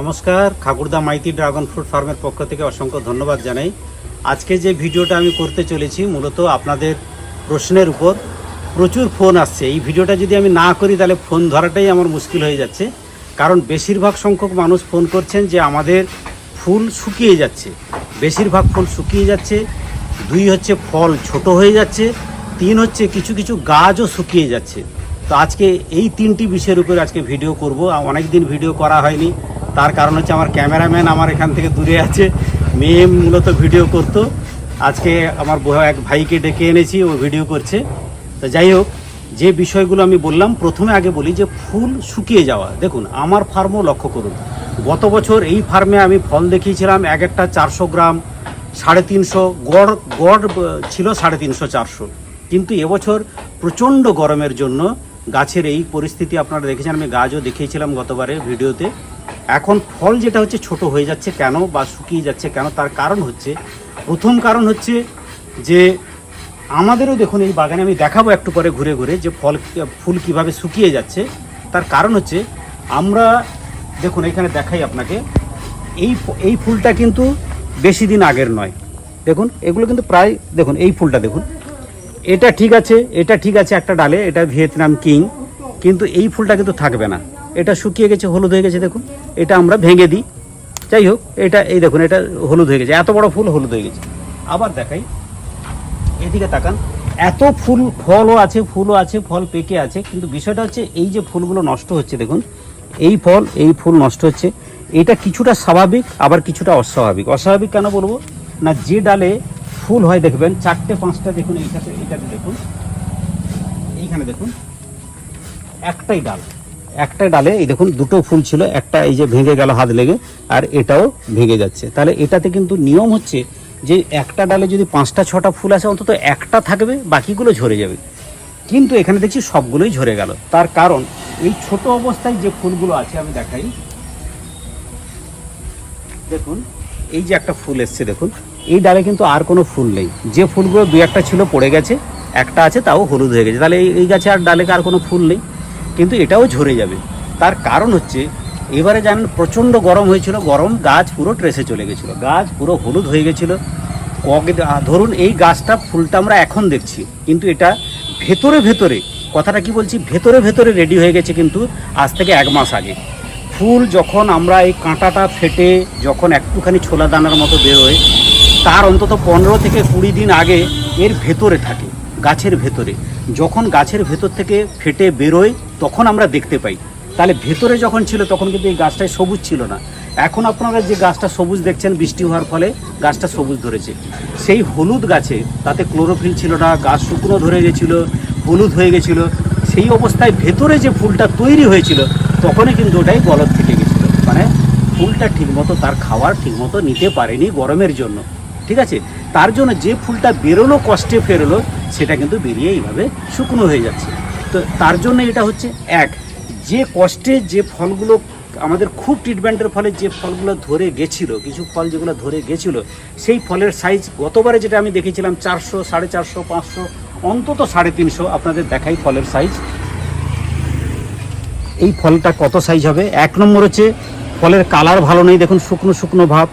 নমস্কার ঠাকুরদা Maiti dragon fruit ফার্মের পক্ষ থেকে অসংখ্য ধন্যবাদ জানাই। আজকে যে ভিডিওটা আমি করতে চলেছি মূলত আপনাদের প্রশ্নের উপর, প্রচুর ফোন আসছে। এই ভিডিওটা যদি আমি না করি, তাহলে ফোন ধরাটাই আমার মুশকিল হয়ে যাচ্ছে। কারণ বেশিরভাগ সংখ্যক মানুষ ফোন করছেন যে আমাদের ফুল শুকিয়ে যাচ্ছে। বেশিরভাগ ফুল শুকিয়ে যাচ্ছে, দুই হচ্ছে ফল ছোট হয়ে যাচ্ছে, তিন হচ্ছে কিছু কিছু গাছও শুকিয়ে যাচ্ছে। তো আজকে এই তিনটি বিষয়ের উপর আজকে ভিডিও করব। অনেক দিন ভিডিও করা হয়নি। তার কারণ হচ্ছে আমার ক্যামেরাম্যান আমার এখান থেকে দূরে আছে। মেয়ে মূলত ভিডিও করতো। আজকে আমার এক ভাইকে ডেকে এনেছি, ও ভিডিও করছে। তো যাই হোক, যে বিষয়গুলো আমি বললাম, প্রথমে আগে বলি যে ফুল শুকিয়ে যাওয়া। দেখুন, আমার ফার্মও লক্ষ্য করুন। গত বছর এই ফার্মে আমি ফল দেখিয়েছিলাম, এক একটা চারশো গ্রাম, সাড়ে তিনশো। গড় গড় ছিল সাড়ে তিনশো, চারশো। কিন্তু এবছর প্রচণ্ড গরমের জন্য গাছের এই পরিস্থিতি আপনারা দেখেছেন, আমি গাছও দেখিয়েছিলাম গতবারে ভিডিওতে। এখন ফল যেটা হচ্ছে ছোট হয়ে যাচ্ছে কেন বা শুকিয়ে যাচ্ছে কেন, তার কারণ হচ্ছে, প্রথম কারণ হচ্ছে যে আমাদেরও দেখুন এই বাগানে আমি দেখাবো একটু পরে ঘুরে ঘুরে যে ফল, ফুল কীভাবে শুকিয়ে যাচ্ছে। তার কারণ হচ্ছে আমরা, দেখুন এখানে দেখাই আপনাকে, এই এই ফুলটা কিন্তু বেশি দিন আগের নয়। দেখুন, এগুলো কিন্তু প্রায়, দেখুন এই ফুলটা দেখুন। এটা ঠিক আছে, এটা ঠিক আছে একটা ডালে, এটা ভিয়েতনাম কিং, কিন্তু এই ফুলটা কিন্তু থাকবে না। এটা শুকিয়ে গেছে, হলুদ হয়ে গেছে, দেখুন। এটা আমরা ভেঙে দিই। যাই হোক, এটা, এই দেখুন, এটা হলুদ হয়ে গেছে। এত বড় ফুল হলুদ হয়ে গেছে। আবার দেখাই। এদিকে তাকান। এত ফুল, ফলও আছে, ফুলও আছে, ফল পেকে আছে, কিন্তু বিষয়টা হচ্ছে এই যে ফুলগুলো নষ্ট হচ্ছে, দেখুন। এই ফল, এই ফুল নষ্ট হচ্ছে। এটা কিছুটা স্বাভাবিক, আবার কিছুটা অস্বাভাবিক। অস্বাভাবিক কেন বলব? না, যে ডালে ফুল হয়, দেখবেন, চারটে, পাঁচটা, দেখুন এইটাতে এটাতে দেখুন। এইখানে দেখুন। একটাই ডাল। একটাই ডালে, এই দেখুন, দুটো ফুল ছিল, একটা এই যে ভেঙে গেল হাত লেগে, আর এটাও ভেঙে যাচ্ছে। তাহলে এটাতে কিন্তু নিয়ম হচ্ছে যে একটা ডালে যদি পাঁচটা, ছটা ফুল আসে, অন্তত একটা থাকবে, বাকিগুলো ঝরে যাবে। কিন্তু এখানে দেখছি সবগুলোই ঝরে গেল। তার কারণ, এই ছোট অবস্থায় যে ফুলগুলো আছে, আমি দেখাই। দেখুন, এই যে একটা ফুল এসছে, দেখুন। এই ডালে কিন্তু আর কোনো ফুল নেই। যে ফুলগুলো দু একটা ছিল, পড়ে গেছে, একটা আছে, তাও হলুদ হয়ে গেছে। তাহলে এই গাছে আর ডালে আর কোনো ফুল নেই। কিন্তু এটাও ঝরে যাবে। তার কারণ হচ্ছে, এবারে জানেন প্রচণ্ড গরম হয়েছিল, গরম গাছ পুরো ট্রেসে চলে গেছিল, গাছ পুরো হলুদ হয়ে গেছিল। কক ধরুন এই গাছটা ফুলটা আমরা এখন দেখছি, কিন্তু এটা ভেতরে ভেতরে, কথাটা কি বলছি? ভেতরে ভেতরে রেডি হয়ে গেছে কিন্তু আজ থেকে এক মাস আগে। ফুল যখন আমরা এই কাঁটাটা ফেটে যখন একটুখানি ছোলা দানার মতো বেরোয় তার অন্তত পনেরো থেকে কুড়ি দিন আগে এর ভেতরে থাকে, গাছের ভেতরে। যখন গাছের ভেতর থেকে ফেটে বেরোয় তখন আমরা দেখতে পাই। তাহলে ভেতরে যখন ছিল তখন কিন্তু এই গাছটায় সবুজ ছিল না। এখন আপনারা যে গাছটা সবুজ দেখছেন বৃষ্টি হওয়ার ফলে গাছটা সবুজ ধরেছে। সেই হলুদ গাছে তাতে ক্লোরোফিল ছিল না, গাছ শুকনো ধরে গেছিল, হলুদ হয়ে গেছিল। সেই অবস্থায় ভেতরে যে ফুলটা তৈরি হয়েছিল, তখনই কিন্তু ওটাই গলত থেকে গেছিল। মানে ফুলটা ঠিকমতো তার খাওয়ার ঠিকমতো নিতে পারেনি গরমের জন্য। ঠিক আছে? তার জন্য যে ফুলটা বেরোলো, কষ্টে ফেরোলো, সেটা কিন্তু বেরিয়ে এইভাবে শুকনো হয়ে যাচ্ছে। তো তার জন্য এটা হচ্ছে এক। যে কষ্টে যে ফলগুলো আমাদের খুব ট্রিটমেন্টের ফলে যে ফলগুলো ধরে গেছিল, কিছু ফল যেগুলো ধরে গেছিল, সেই ফলের সাইজ গতবারে যেটা আমি দেখেছিলাম চারশো, সাড়ে চারশো, পাঁচশো, অন্তত সাড়ে তিনশো আপনাদের দেখাই ফলের সাইজ এই ফলটা কত সাইজ হবে? এক নম্বর হচ্ছে ফলের কালার ভালো নেই, দেখুন শুকনো শুকনো ভাব।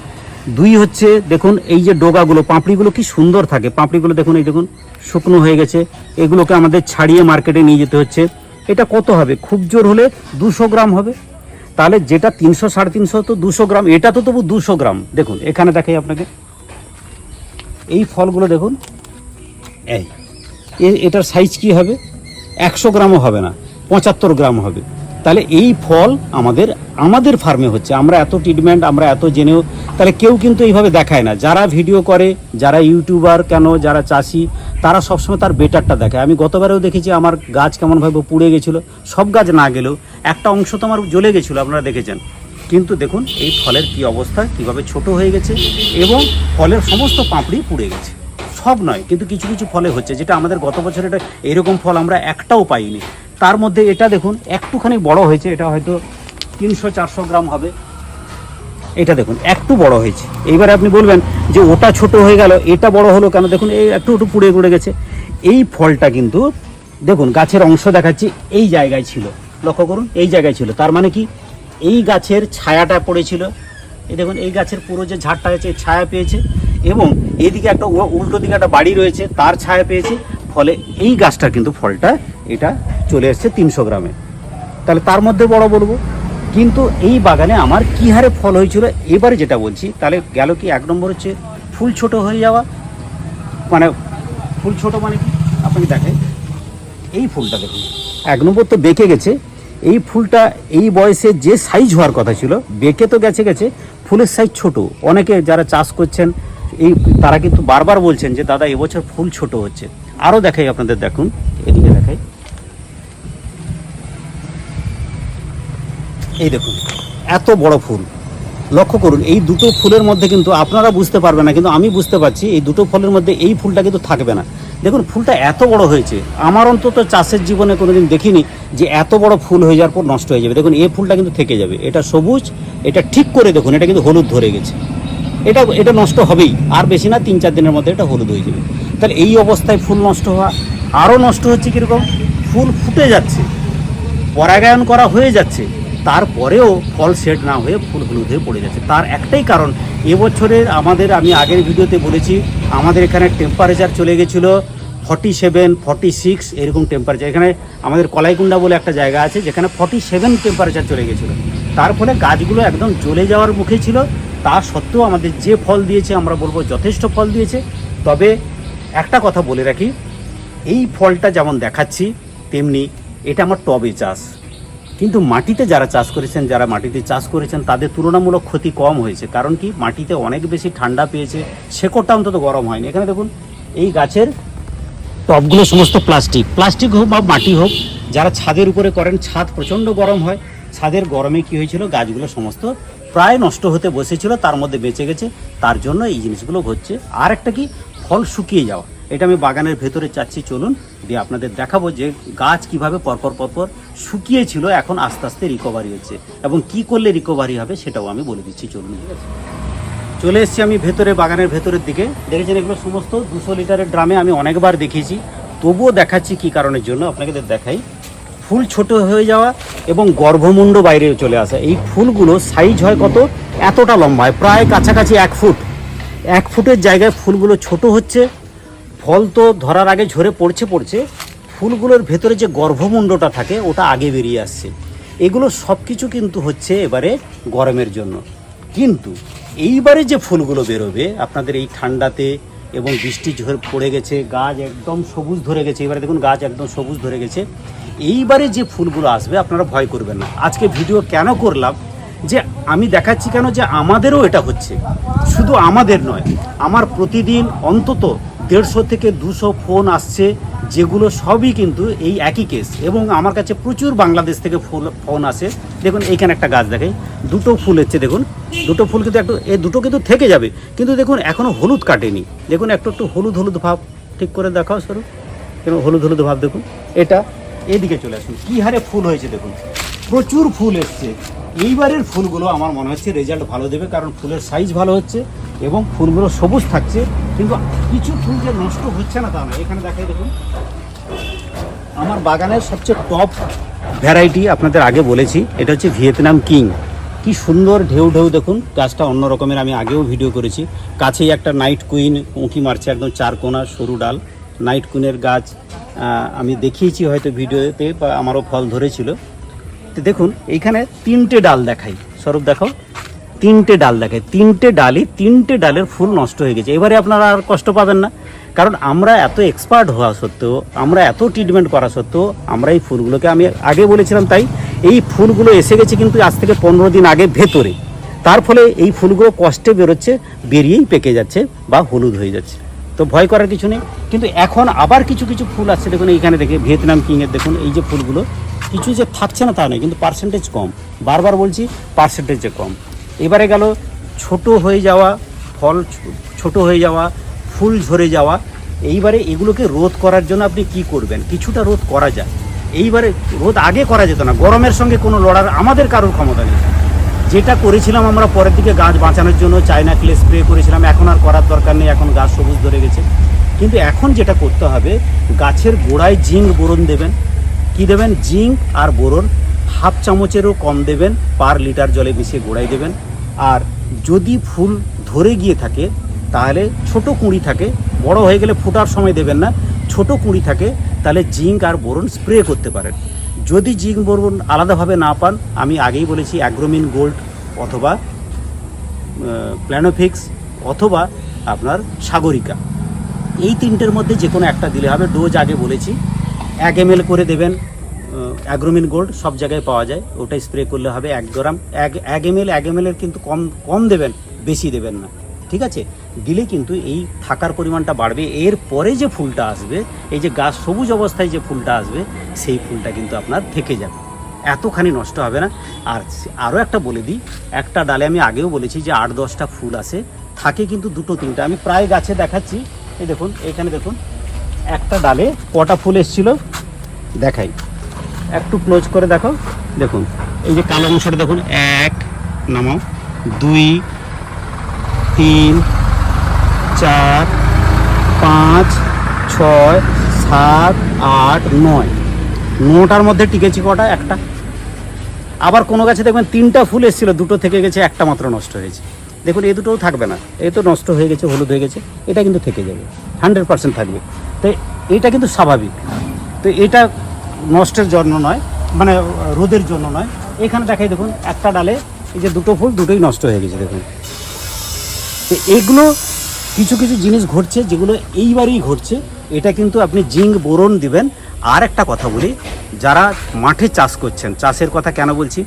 দুই হচ্ছে, দেখুন, এই যে ডোগাগুলো পাঁপড়িগুলো কি সুন্দর থাকে। পাঁপড়িগুলো, দেখুন, এই দেখুন, শুকনো হয়ে গেছে। এগুলোকে আমাদের ছাড়িয়ে মার্কেটে নিয়ে যেতে হচ্ছে। এটা কত হবে? খুব জোর হলে দুশো গ্রাম হবে। তাহলে যেটা তিনশো, সাড়ে তিনশো তো দুশো গ্রাম, এটা তো তবু দুশো গ্রাম। দেখুন, এখানে দেখাই আপনাকে। এই ফলগুলো দেখুন, এই এটার সাইজ কি হবে? একশো গ্রামও হবে না, পঁচাত্তর গ্রাম হবে। তাহলে এই ফল আমাদের আমাদের ফার্মে হচ্ছে। আমরা এত ট্রিটমেন্ট আমরা এত জেনেও, তাহলে কেউ কিন্তু এইভাবে দেখায় না। যারা ভিডিও করে, যারা ইউটিউবার কেন, যারা চাষি, তারা সবসময় তার বেটারটা দেখায়। আমি গতবারেও দেখেছি, আমার গাছ কেমনভাবে পুড়ে গেছিল, সব গাছ না গেলেও একটা অংশ তো আমার জ্বলে গেছিল, আপনারা দেখেছেন। কিন্তু দেখুন, এই ফলের কি অবস্থা, কীভাবে ছোট হয়ে গেছে, এবং ফলের সমস্ত পাঁপড়ি পুড়ে গেছে। সব নয়, কিন্তু কিছু কিছু ফলে হচ্ছে, যেটা আমাদের গত বছর এটা এরকম ফল আমরা একটাও পাইনি। তার মধ্যে এটা দেখুন, একটুখানি বড় হয়েছে, এটা হয়তো তিনশো চারশো গ্রাম হবে। এটা দেখুন, একটু বড় হয়েছে। এইবার আপনি বলবেন যে ওটা ছোট হয়ে গেল, এটা বড় হলো কেন? দেখুন, এই একটু একটু পুড়ে পুড়ে গেছে। এই ফলটা কিন্তু, দেখুন, গাছের অংশ দেখাচ্ছি, এই জায়গায় ছিল। লক্ষ্য করুন, এই জায়গায় ছিল। তার মানে কি? এই গাছের ছায়াটা পড়েছিল। এই দেখুন, এই গাছের পুরো যে ঝাড়টা এই ছায়া পেয়েছে। এবং এইদিকে একটা উল্টো দিকে একটা বাড়ি রয়েছে, তার ছায়া পেয়েছে। ফলে এই গাছটার কিন্তু ফলটা, এটা চলে এসছে তিনশো গ্রামে। তাহলে তার মধ্যে বড় বলব। কিন্তু এই বাগানে আমার কি হারে ফল হয়েছিল, এবারে যেটা বলছি, তাহলে গেল কি এক নম্বর হচ্ছে ফুল ছোট হয়ে যাওয়া। মানে ফুল ছোট মানে কি? আপনাকে দেখেন এই ফুলটা দেখুন। এক নম্বর তো বেঁকে গেছে। এই ফুলটা এই বয়সে যে সাইজ হওয়ার কথা ছিল, বেঁকে তো গেছে গেছে, ফুলের সাইজ ছোট। অনেকে যারা চাষ করছেন, এই তারা কিন্তু বারবার বলছেন যে, দাদা, এবছর ফুল ছোট হচ্ছে। আরও দেখাই আপনাদের, দেখুন। এদিকে দেখাই। এই দেখুন, এত বড় ফুল। লক্ষ্য করুন, এই দুটো ফুলের মধ্যে কিন্তু আপনারা বুঝতে পারবেন না, কিন্তু আমি বুঝতে পারছি এই দুটো ফলের মধ্যে এই ফুলটা কিন্তু থাকবে না। দেখুন, ফুলটা এত বড় হয়েছে, আমার অন্তত চাষের জীবনে কোনোদিন দেখিনি যে এত বড় ফুল হয়ে যাওয়ার পর নষ্ট হয়ে যাবে। দেখুন, এই ফুলটা কিন্তু থেকে যাবে। এটা সবুজ, এটা ঠিক করে দেখুন, এটা কিন্তু হলুদ ধরে গেছে। এটা এটা নষ্ট হবেই, আর বেশি না, তিন চার দিনের মধ্যে এটা হলুদ হয়ে যাবে। তাহলে এই অবস্থায় ফুল নষ্ট হওয়া, আরও নষ্ট হচ্ছে কীরকম? ফুল ফুটে যাচ্ছে, পরাগায়ন করা হয়ে যাচ্ছে। তারপরেও ফল সেট না হয়ে ফুল হলুদ হয়ে পড়ে যাচ্ছে তার একটাই কারণ এবছরের আমাদের, আমি আগের ভিডিওতে বলেছি, আমাদের এখানে টেম্পারেচার চলে গেছিল ফর্টি সেভেন ফর্টি সিক্স এরকম টেম্পারেচার এখানে আমাদের কলাইকুণ্ডা বলে একটা জায়গা আছে, যেখানে ফর্টি সেভেন টেম্পারেচার চলে গেছিল। তার ফলে গাছগুলো একদম জ্বলে যাওয়ার মুখে ছিল। তা সত্ত্বেও আমাদের যে ফল দিয়েছে, আমরা বলব যথেষ্ট ফল দিয়েছে। তবে একটা কথা বলে রাখি, এই ফলটা যেমন দেখাচ্ছি, তেমনি এটা আমার টবে চাষ। কিন্তু মাটিতে যারা চাষ করেছেন, যারা মাটিতে চাষ করেছেন, তাদের তুলনামূলক ক্ষতি কম হয়েছে। কারণ কি? মাটিতে অনেক বেশি ঠান্ডা পেয়েছে, শেকড়টা অন্তত গরম হয়নি। এখানে দেখুন, এই গাছের টবগুলো সমস্ত প্লাস্টিক। প্লাস্টিক হোক বা মাটি হোক, যারা ছাদের উপরে করেন, ছাদ প্রচণ্ড গরম হয়। ছাদের গরমে কি হয়েছিল? গাছগুলো সমস্ত প্রায় নষ্ট হতে বসেছিল, তার মধ্যে বেঁচে গেছে। তার জন্য এই জিনিসগুলো হচ্ছে। আর একটা কি? ফল শুকিয়ে যাওয়া। এটা আমি বাগানের ভেতরে চাচ্ছি, চলুন দিয়ে আপনাদের দেখাবো যে গাছ কীভাবে পরপর পরপর শুকিয়ে ছিল এখন আস্তে আস্তে রিকভারি হচ্ছে এবং কি করলে রিকভারি হবে সেটাও আমি বলে দিচ্ছি, চলুন। চলে এসেছি আমি ভেতরে, বাগানের ভেতরের দিকে। দেখেছেন এগুলো সমস্ত দুশো লিটারের ড্রামে আমি অনেকবার দেখিয়েছি। তবুও দেখাচ্ছি কি কারণের জন্য আপনাকে দেখাই। ফুল ছোট হয়ে যাওয়া এবং গর্ভমুণ্ড বাইরে চলে আসা। এই ফুলগুলো সাইজ হয় কত? এতটা লম্বা হয়। প্রায় কাছাকাছি এক ফুট। এক ফুটের জায়গায় ফুলগুলো ছোট হচ্ছে। ফল তো ধরার আগে ঝরে পড়ছে পড়ছে, ফুলগুলোর ভেতরে যে গর্ভমুণ্ডটা থাকে, ওটা আগে বেরিয়ে আসছে। এগুলো সব কিছু কিন্তু হচ্ছে এবারে গরমের জন্য। কিন্তু এইবারে যে ফুলগুলো বেরোবে, আপনাদের এই ঠান্ডাতে এবং বৃষ্টি ঝরে পড়ে গেছে, গাছ একদম সবুজ ধরে গেছে, এবারে দেখুন গাছ একদম সবুজ ধরে গেছে, এইবারে যে ফুলগুলো আসবে আপনারা ভয় করবেন না। আজকে ভিডিও কেন করলাম? যে আমি দেখাচ্ছি কেন যে আমাদেরও এটা হচ্ছে। শুধু আমাদের নয়, আমার প্রতিদিন অন্তত দেড়শো থেকে দুশো ফোন আসছে, যেগুলো সবই কিন্তু এই একই কেস এবং আমার কাছে প্রচুর বাংলাদেশ থেকে ফুল, ফোন আসে। দেখুন, এইখানে একটা গাছ দেখাই। দুটো ফুল হচ্ছে দেখুন। দুটো ফুল কিন্তু একটু, এই দুটো কিন্তু থেকে যাবে। কিন্তু দেখুন এখনও হলুদ কাটেনি। দেখুন, একটু একটু হলুদ হলুদ ভাব। ঠিক করে দেখাও, সরু। কেন হলুদ হলুদ ভাব, দেখুন। এটা এদিকে চলে আসুন। কী হারে ফুল হয়েছে দেখুন। প্রচুর ফুল এসছে। এইবারের ফুলগুলো আমার মনে হচ্ছে রেজাল্ট ভালো দেবে, কারণ ফুলের সাইজ ভালো হচ্ছে এবং ফুলগুলো সবুজ থাকছে। কিন্তু কিছু ফুল যে নষ্ট হচ্ছে না তা না। এখানে দেখাই দেখুন। আমার বাগানের সবচেয়ে টপ ভ্যারাইটি আপনাদের আগে বলেছি, এটা হচ্ছে ভিয়েতনাম কিং। কি সুন্দর ঢেউ ঢেউ দেখুন। গাছটা অন্য রকমের, আমি আগেও ভিডিও করেছি। কাছেই একটা নাইট কুইন উঁকি মারছে একদম চার কোনা সরু ডাল। নাইট কুইনের গাছ আমি দেখিয়েছি হয়তো ভিডিওতে, বা আমারও ফল ধরেছিল। তো দেখুন, এইখানে তিনটে ডাল দেখাই। স্বরূপ দেখাও তিনটে ডাল দেখায় তিনটে ডালই তিনটে ডালের ফুল নষ্ট হয়ে গেছে। এবারে আপনারা আর কষ্ট পাবেন না, কারণ আমরা এত এক্সপার্ট হওয়া সত্ত্বেও, আমরা এত ট্রিটমেন্ট করা সত্ত্বেও, আমরা এই ফুলগুলোকে আমি আগে বলেছিলাম তাই, এই ফুলগুলো এসে গেছে কিন্তু আজ থেকে পনেরো দিন আগে ভেতরে। তার ফলে এই ফুলগুলো কষ্টে বেরোচ্ছে, বেরিয়েই পেকে যাচ্ছে বা হলুদ হয়ে যাচ্ছে। তো ভয় করার কিছু নেই। কিন্তু এখন আবার কিছু কিছু ফুল আসছে। দেখুন, এইখানে দেখে ভিয়েতনাম কিংয়ের দেখুন, এই যে ফুলগুলো কিছু যে থাকছে না তা নয়, কিন্তু পার্সেন্টেজ কম। বারবার বলছি পার্সেন্টেজ যে কম। এবারে গেল ছোট হয়ে যাওয়া ফল, ছোট হয়ে যাওয়া, ফুল ঝরে যাওয়া, এইবারে এগুলোকে রোধ করার জন্য আপনি কি করবেন? কিছুটা রোধ করা যায়। এইবারে রোধ আগে করা যেত না। গরমের সঙ্গে কোনো লড়ার আমাদের কারোর ক্ষমতা নেই। যেটা করেছিলাম আমরা পরের দিকে গাছ বাঁচানোর জন্য, চায়না ক্লে স্প্রে করেছিলাম, এখন আর করার দরকার নেই, এখন গাছ সবুজ ধরে গেছে। কিন্তু এখন যেটা করতে হবে, গাছের গোড়ায় জিঙ্ক বোরন দেবেন। কি দেবেন? জিঙ্ক আর বোরন হাফ চামচেরও কম দেবেন, পার লিটার জলে মিশিয়ে গোড়ায় দেবেন। আর যদি ফুল ধরে গিয়ে থাকে, তাহলে ছোট কুঁড়ি থাকে, বড় হয়ে গেলে ফোটার সময় দেবেন না, ছোট কুঁড়ি থাকে, তাহলে জিঙ্ক আর বোরন স্প্রে করতে পারেন। যদি জিঙ্ক বোরন আলাদাভাবে না পান, আমি আগেই বলেছি অ্যাগ্রোমিন গোল্ড অথবা প্ল্যানোফিক্স অথবা আপনার সাগরিকা। এই তিনটের মধ্যে যে কোনো একটা দিলে হবে। ডোজ আগে বলেছি, এক এম করে দেবেন অ্যাগ্রোমিন গোল্ড সব জায়গায় পাওয়া যায়। ওটা স্প্রে করলে হবে এক গ্রাম। এক এক এম এল এক এম কিন্তু কম কম দেবেন, বেশি দেবেন না। ঠিক আছে? দিলে কিন্তু এই থাকার পরিমাণটা বাড়বে। এর পরে যে ফুলটা আসবে, এই যে গাছ সবুজ অবস্থায় যে ফুলটা আসবে, সেই ফুলটা কিন্তু আপনার থেকে যাবে। এতখানি নষ্ট হবে না। আর আরও একটা বলে দিই, একটা ডালে আমি আগেও বলেছি যে আট দশটা ফুল আসে থাকে কিন্তু দুটো তিনটা। আমি প্রায় গাছে দেখাচ্ছি। এই দেখুন, এখানে দেখুন, একটা ডালে কটা ফুল এসেছিল? দেখাই। একটু ক্লোজ করে দেখো। দেখুন, এই যে কালো অংশটা দেখুন, এক, নামাও। দুই, তিন চার, পাঁচ, ছয়, সাত, আট, নয়। নটার মধ্যে টিকেছি কটা? একটা। আবার কোনো গাছে দেখবেন তিনটা ফুল এসেছিল, দুটো থেকে গেছে, একটা মাত্র নষ্ট হয়েছে। দেখুন, এই দুটোও থাকবে না। এই তো নষ্ট হয়ে গেছে, হলুদ হয়ে গেছে, এটা কিন্তু থেকে যাবে। হান্ড্রেড পার্সেন্ট থাকবে। তো এটা কিন্তু স্বাভাবিক। তো এটা নষ্টের জন্য নয় মানে রোদের জন্য নয়। এখানে দেখাই, দেখুন, একটা ডালে এই যে দুটো ফুল, দুটোই নষ্ট হয়ে গেছে, দেখুন। তো এগুলো কিছু কিছু জিনিস ঘটছে যেগুলো এইবারই ঘটছে। এটা কিন্তু আপনি জিঙ্ক বোরন দিবেন। আর একটা কথা বলি, যারা মাঠে চাষ করছেন, চাষের কথা কেন বলছি?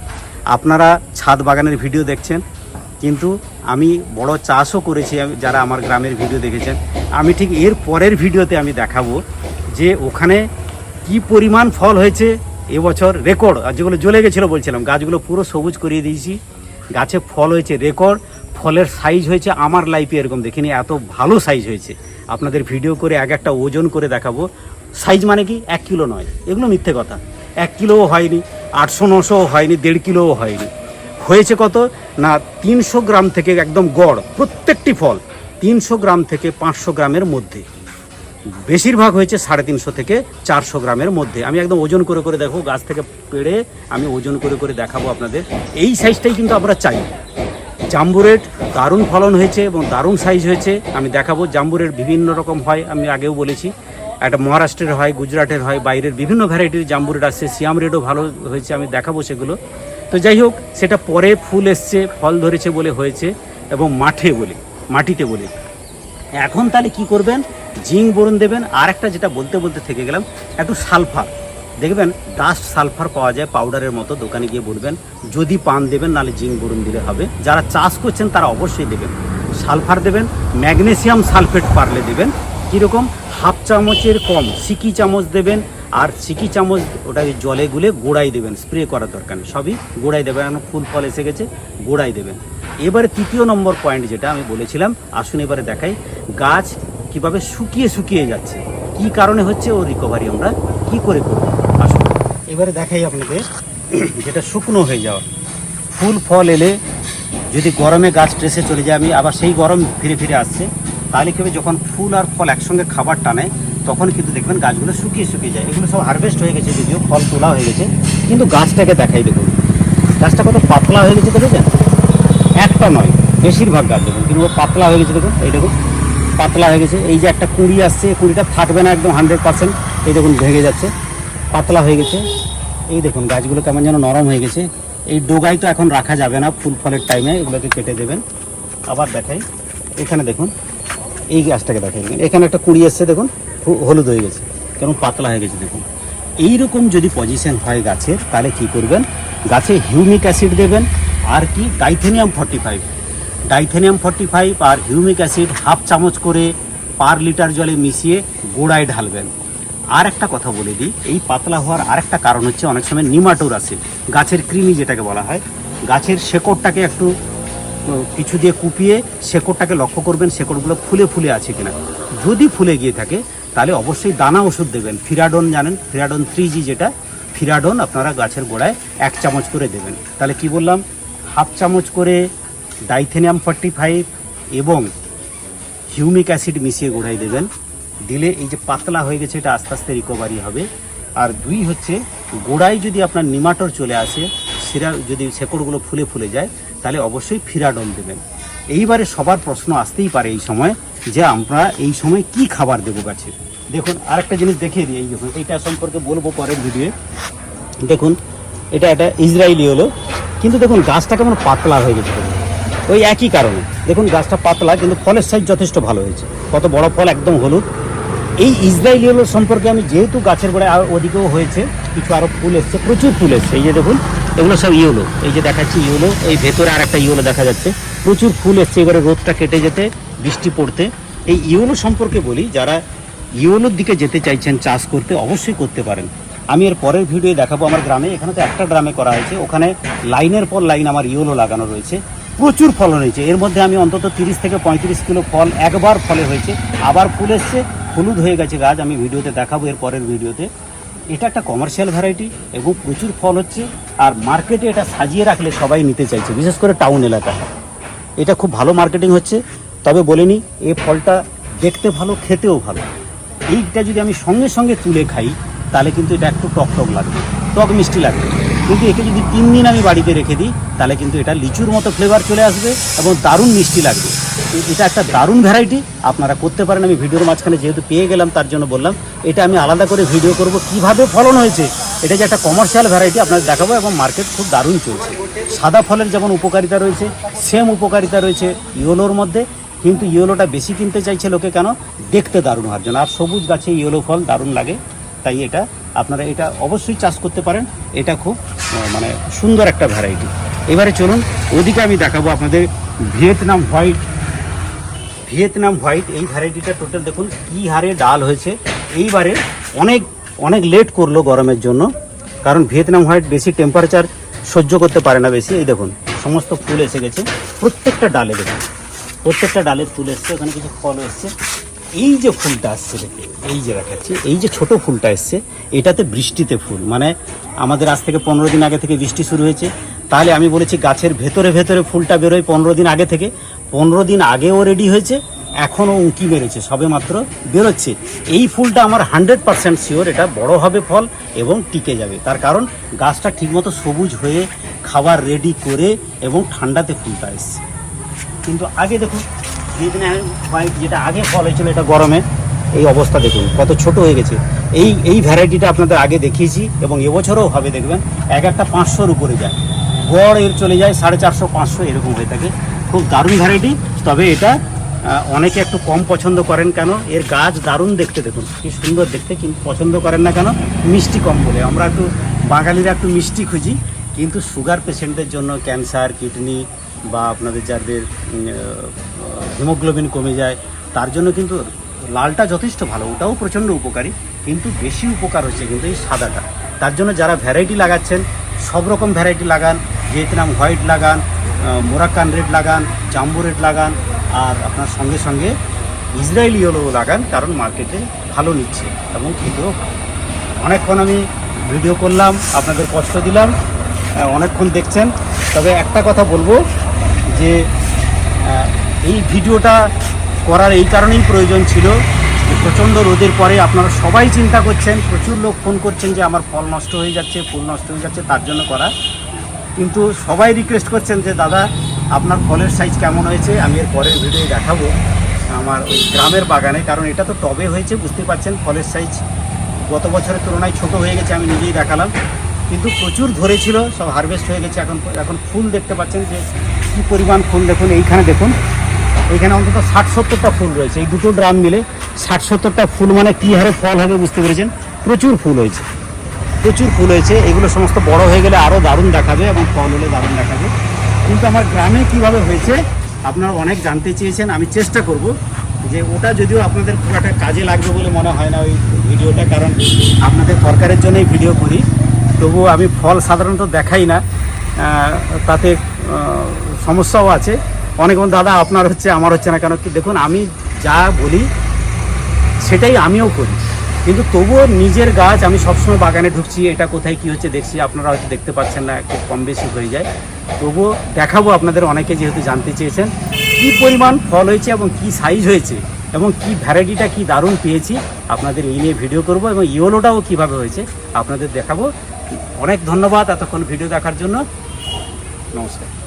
আপনারা ছাদ বাগানের ভিডিও দেখছেন, কিন্তু আমি বড় চাষও করেছি যারা আমার গ্রামের ভিডিও দেখেছেন। আমি ঠিক এর পরের ভিডিওতে আমি দেখাবো যে ওখানে কি পরিমাণ ফল হয়েছে এবছর রেকর্ড। আর যেগুলো জ্বলে গেছিল বলছিলাম, গাছগুলো পুরো সবুজ করিয়ে দিয়েছি। গাছে ফল হয়েছে রেকর্ড। ফলের সাইজ হয়েছে আমার লাইফে এরকম, দেখিনি, এত ভালো সাইজ হয়েছে। আপনাদের ভিডিও করে এক একটা ওজন করে দেখাবো। সাইজ মানে কি? এক কিলো নয়। এগুলো মিথ্যে কথা। এক কিলোও হয়নি, আটশো নশোও হয়নি, দেড় কিলোও হয়নি। হয়েছে কত? না, তিনশো গ্রাম থেকে একদম গড়, প্রত্যেকটি ফল তিনশো গ্রাম থেকে পাঁচশো গ্রামের মধ্যে। বেশিরভাগ হয়েছে সাড়ে তিনশো থেকে চারশো গ্রামের মধ্যে। আমি একদম ওজন করে করে দেখো, গাছ থেকে পেড়ে আমি ওজন করে করে দেখাবো আপনাদের। এই সাইজটাই কিন্তু আমরা চাই। জাম্বুরের দারুণ ফলন হয়েছে এবং দারুণ সাইজ হয়েছে। আমি দেখাবো, জাম্বুরের বিভিন্ন রকম হয়, আমি আগেও বলেছি। একটা মহারাষ্ট্রের হয়, গুজরাটের হয়, বাইরের বিভিন্ন ভ্যারাইটির জাম্বুরেট আসছে, সিয়াম রেডও ভালো হয়েছে, আমি দেখাবো সেগুলো। তো যাই হোক, সেটা পরে ফুল এসছে, ফল ধরেছে বলে হয়েছে এবং মাঠে বলে, মাটিতে বলে। এখন তাহলে কি করবেন? জিঙ্ক বোরন দেবেন। আর একটা যেটা বলতে বলতে থেকে গেলাম, একটু সালফার। দেখবেন ডাস্ট সালফার পাওয়া যায় পাউডারের মতো, দোকানে গিয়ে বলবেন যদি পান দেবেন, নাহলে জিঙ্ক বোরন দিলে হবে। যারা চাষ করছেন, তারা অবশ্যই দেবেন। সালফার দেবেন ম্যাগনেসিয়াম সালফেট পারলে দেবেন। কীরকম? হাফ চামচের কম সিকি চামচ দেবেন, আর সিকি চামচ ওটা জলে গুলে গোড়াই দেবেন স্প্রে করার দরকার নেই। সবই গোড়াই দেবেন, এখন ফুল ফল এসে গেছে গোড়াই দেবেন। এবারে তৃতীয় নম্বর পয়েন্ট যেটা আমি বলেছিলাম, আসুন এবারে দেখাই। গাছ কীভাবে শুকিয়ে শুকিয়ে যাচ্ছে, কি কারণে হচ্ছে, ও রিকভারি আমরা কি করে করব? এবারে দেখাই আপনাদের যেটা শুকনো হয়ে যাওয়া। ফুল ফল এলে যদি গরমে গাছ ট্রেসে চলে যায়, আমি আবার সেই গরম ফিরে ফিরে আসছে। তাহলে কি যখন ফুল আর ফল একসঙ্গে খাবার টানে, তখন কিন্তু দেখবেন গাছগুলো শুকিয়ে শুকিয়ে যায়। এগুলো সব হারভেস্ট হয়ে গেছে যদিও, ফল তোলা হয়ে গেছে। কিন্তু গাছটাকে দেখাই দেখুন। গাছটা কত পাতলা হয়ে গেছে দেখেছেন? একটা নয়, বেশিরভাগ গাছ দেখুন। কিন্তু পাতলা হয়ে গেছে দেখুন, এই দেখুন। পাতলা হয়ে গেছে। এই যে একটা কুড়ি আসছে, কুড়িটা থাকবে না একদম হান্ড্রেড পার্সেন্ট এই দেখুন ভেঙে যাচ্ছে। পাতলা হয়ে গেছে। এই দেখুন, গাছগুলো কেমন যেন নরম হয়ে গেছে। এই ডোগাই তো এখন রাখা যাবে না ফুল ফলের টাইমে এগুলোকে কেটে দেবেন। আবার দেখাই। এখানে দেখুন, এই গাছটাকে দেখাই। এখানে একটা কুড়ি এসছে, দেখুন হলুদ হয়ে গেছে, কেমন পাতলা হয়ে গেছে, দেখুন। এইরকম যদি পজিশন হয় গাছের, তাহলে কি করবেন? গাছে হিউমিক অ্যাসিড দেবেন, আর কি? Dithane M forty five Dithane M forty five আর হিউমিক অ্যাসিড হাফ চামচ করে পার লিটার জলে মিশিয়ে গোড়ায় ঢালবেন। আর একটা কথা বলে দিই, এই পাতলা হওয়ার আরেকটা কারণ হচ্ছে অনেক সময় নিমাটোর আছে, গাছের কৃমি যেটাকে বলা হয়। গাছের শেকড়টাকে একটু কিছু দিয়ে কুপিয়ে শেকড়টাকে লক্ষ্য করবেন, শেকড়গুলো ফুলে ফুলে আছে কিনা। যদি ফুলে গিয়ে থাকে, তাহলে অবশ্যই দানা ওষুধ দেবেন, ফিরাডন জানেন, ফিরাডন থ্রি যেটা, ফিরাডন আপনারা গাছের গোড়ায় এক চামচ করে দেবেন। তাহলে কি বললাম? হাফ চামচ করে ডাইথেনিয়াম ফর্টি ফাইভ এবং হিউমিক অ্যাসিড মিশিয়ে গোড়ায় দেবেন। দিলে এই যে পাতলা হয়ে গেছে, এটা আস্তে আস্তে রিকভারি হবে। আর দুই হচ্ছে, গোড়ায় যদি আপনার নিমাটোর চলে আসে, শিরা যদি শেকড়গুলো ফুলে ফুলে যায়, তাহলে অবশ্যই ফিরাডল দেবেন। এইবারে সবার প্রশ্ন আসতেই পারে এই সময় যে আমরা এই সময় কি খাবার দেবো গাছে? দেখুন, আরেকটা জিনিস দেখিয়ে দিই, এই দেখুন এইটা সম্পর্কে বলব পরের ভিডিওয়ে। দেখুন, এটা একটা ইসরায়েলি হলো, কিন্তু দেখুন, গাছটা কেমন পাতলা হয়ে গেছে। ওই একই কারণে। দেখুন, গাছটা পাতলা, কিন্তু ফলের সাইজ যথেষ্ট ভালো হয়েছে। কত বড় ফল, একদম হলুদ। এই ইসরায়েলি হলো সম্পর্কে আমি যেহেতু গাছের গোড়ায় ওদিকেও হয়েছে, কিছু আরও ফুল এসছে, প্রচুর ফুল এসছে। এই যে দেখুন, এগুলো সব ইয়েলো। এই যে দেখাচ্ছি ইয়েলো, এই ভেতরে আর একটা ইয়েলো দেখা যাচ্ছে। প্রচুর ফুল এসছে, এবারে রোদটা কেটে যেতে, বৃষ্টি পড়তে। এই ইয়েলো সম্পর্কে বলি, যারা ইয়েলোর দিকে যেতে চাইছেন, চাষ করতে, অবশ্যই করতে পারেন। আমি এর পরের ভিডিও দেখাবো আমার গ্রামে, এখানে তো একটা গ্রামে করা হয়েছে, ওখানে লাইনের পর লাইন আমার ইয়েলো লাগানো রয়েছে। প্রচুর ফলন হয়েছে, এর মধ্যে আমি অন্তত তিরিশ থেকে পঁয়ত্রিশ কিলো ফল একবার ফলে হয়েছে, আবার ফুল এসছে হলুদ হয়ে গেছে গাছ, আমি ভিডিওতে দেখাবো এর পরের ভিডিওতে। এটা একটা কমার্শিয়াল ভ্যারাইটি এবং প্রচুর ফল হচ্ছে, আর মার্কেটে এটা সাজিয়ে রাখলে সবাই নিতে চাইছে, বিশেষ করে টাউন এলাকায়। এটা খুব ভালো মার্কেটিং হচ্ছে, তবে বলিনি এই ফলটা দেখতে ভালো, খেতেও ভালো। এইটা যদি আমি সঙ্গে সঙ্গে তুলে খাই, তাহলে কিন্তু এটা একটু টক টক লাগবে, টক মিষ্টি লাগবে। কিন্তু একে যদি তিন দিন আমি বাড়িতে রেখে দিই, তাহলে কিন্তু এটা লিচুর মতো ফ্লেভার চলে আসবে এবং দারুণ মিষ্টি লাগবে। এ- এটা একটা দারুণ ভ্যারাইটি আপনারা করতে পারেন। আমি ভিডিওর মাঝখানে যেহেতু পেয়ে গেলাম, তার জন্য বললাম, এটা আমি আলাদা করে ভিডিও করব। কীভাবে ফলন হয়েছে? এটা যে একটা কমার্শিয়াল ভ্যারাইটি আপনাদের দেখাবো এবং মার্কেট খুব দারুণ চলছে। সাদা ফলের যেমন উপকারিতা রয়েছে সেম উপকারিতা রয়েছে ইয়োলোর মধ্যে, কিন্তু ইয়েলোটা বেশি কিনতে চাইছে লোকে কেন? দেখতে দারুণ হওয়ার জন্য। আর সবুজ গাছে ইয়েলো ফল দারুণ লাগে। তাই এটা আপনারা এটা অবশ্যই চাষ করতে পারেন। এটা খুব মানে সুন্দর একটা ভ্যারাইটি এবারে চলুন, ওদিকে আমি দেখাবো আপনাদের ভিয়েতনাম হোয়াইট ভিয়েতনাম হোয়াইট এই ভ্যারাইটিটা টোটাল দেখুন কী হারে ডাল হয়েছে। এইবারে অনেক অনেক লেট করল গরমের জন্য, কারণ ভিয়েতনাম হোয়াইট বেশি টেম্পারেচার সহ্য করতে পারে না বেশি। এই দেখুন, সমস্ত ফুল এসে গেছে। প্রত্যেকটা ডালে দেখুন, প্রত্যেকটা ডালের ফুল এসছে, ওখানে কিছু ফল এসছে। এই যে ফুলটা আসছে এই যে দেখাচ্ছি, এই যে ছোট ফুলটা এসছে, এটাতে বৃষ্টিতে ফুল। মানে আমাদের আজ থেকে পনেরো দিন আগে থেকে বৃষ্টি শুরু হয়েছে। তাহলে আমি বলেছি গাছের ভেতরে ভেতরে ফুলটা বেরোয় পনেরো দিন আগে থেকে। পনেরো দিন আগেও রেডি হয়েছে, এখনও উঁকি বেড়েছে সবে মাত্র বেরোচ্ছে। এই ফুলটা আমার হান্ড্রেড পার্সেন্ট শিওর এটা বড় হবে ফল এবং টিকে যাবে। তার কারণ গাছটা ঠিকমতো সবুজ হয়ে খাবার রেডি করে এবং ঠান্ডাতে ফুলটা এসছে। কিন্তু আগে দেখুন হোয়াইট যেটা আগে ফল হয়েছিল এটা গরমে, এই অবস্থা দেখুন, কত ছোট হয়ে গেছে। এই এই ভ্যারাইটিটা আপনাদের আগে দেখিয়েছি এবং এবছরও হবে, দেখবেন, এক একটা পাঁচশোর উপরে যায়। গড় এর চলে যায় সাড়ে চারশো, পাঁচশো, এরকম হয়ে থাকে। খুব দারুণ ভ্যারাইটি তবে এটা অনেকে একটু কম পছন্দ করেন কেন? এর গাছ দারুণ দেখতে দেখুন, কি সুন্দর দেখতে, কিন্তু পছন্দ করেন না কেন? মিষ্টি কম বলে। আমরা একটু, বাঙালিরা একটু মিষ্টি খুঁজি, কিন্তু সুগার পেশেন্টদের জন্য ক্যান্সার কিডনি বা আপনাদের যাদের হিমোগ্লোবিন কমে যায়, তার জন্য কিন্তু লালটা যথেষ্ট ভালো। ওটাও প্রচণ্ড উপকারী, কিন্তু বেশি উপকার হচ্ছে কিন্তু এই সাদাটা। তার জন্য যারা ভ্যারাইটি লাগাচ্ছেন, সব রকম ভ্যারাইটি লাগান ভিয়েতনাম হোয়াইট লাগান মোরাক্কান রেড লাগান, জাম্বু রেড লাগান, আর আপনার সঙ্গে সঙ্গে ইসরায়েলি ইয়েলো লাগান, কারণ মার্কেটে ভালো নিচ্ছে এবং খেতেও অনেকক্ষণ আমি ভিডিও করলাম, আপনাদের কষ্ট দিলাম অনেকক্ষণ দেখছেন। তবে একটা কথা বলব যে এই ভিডিওটা করার এই কারণেই প্রয়োজন ছিল প্রচণ্ড রোদের পরে আপনারা সবাই চিন্তা করছেন, প্রচুর লোক ফোন করছেন যে, আমার ফল নষ্ট হয়ে যাচ্ছে, ফুল নষ্ট হয়ে যাচ্ছে, তার জন্য করা। কিন্তু সবাই রিকোয়েস্ট করছেন যে, দাদা, আপনার ফলের সাইজ কেমন হয়েছে? আমি এর পরের ভিডিও দেখাবো আমার ওই গ্রামের বাগানে। কারণ এটা তো টবে হয়েছে বুঝতে পারছেন, ফলের সাইজ গত বছরের তুলনায় ছোট হয়ে গেছে, আমি নিজেই দেখালাম। কিন্তু প্রচুর ধরেছিল, সব হারভেস্ট হয়ে গেছে। এখন এখন ফুল দেখতে পাচ্ছেন যে, কী পরিমাণ ফুল দেখুন, এইখানে দেখুন। এইখানে অন্তত ষাট সত্তরটা ফুল রয়েছে। এই দুটো ড্রাম মিলে ষাট সত্তরটা ফুল মানে কী হারে ফল হবে বুঝতে পেরেছেন? প্রচুর ফুল হয়েছে। প্রচুর ফুল হয়েছে। এগুলো সমস্ত বড় হয়ে গেলে আরও দারুণ দেখাবে এবং ফল হলে দারুণ দেখাবে। কিন্তু আমার গ্রামে কীভাবে হয়েছে, আপনারা অনেক জানতে চেয়েছেন। আমি চেষ্টা করব যে ওটা যদিও আপনাদের খুব একটা কাজে লাগবে বলে মনে হয় না ওই ভিডিওটা, কারণ আপনাদের দরকারের জন্যই ভিডিও করি। তবুও আমি ফল সাধারণত দেখাই না। তাতে সমস্যাও আছে। অনেক দাদা, আপনার হচ্ছে, আমার হচ্ছে না কেন? কি দেখুন, আমি যা বলি, সেটাই আমিও করি। কিন্তু তবুও নিজের গাছ আমি সবসময় বাগানে ঢুকছি, এটা কোথায় কি হচ্ছে দেখছি, আপনারা হয়তো দেখতে পাচ্ছেন না, একটু কম বেশি হয়ে যায়। তবুও দেখাবো আপনাদের অনেকে যেহেতু জানতে চেয়েছেন, কি পরিমাণ ফল হয়েছে এবং কি সাইজ হয়েছে এবং কি ভ্যারাইটিটা কি দারুণ পেয়েছি, আপনাদের এই নিয়ে ভিডিও করব এবং ইয়োলোটাও কীভাবে হয়েছে আপনাদের দেখাবো। অনেক ধন্যবাদ এতক্ষণ ভিডিও দেখার জন্য। নমস্কার।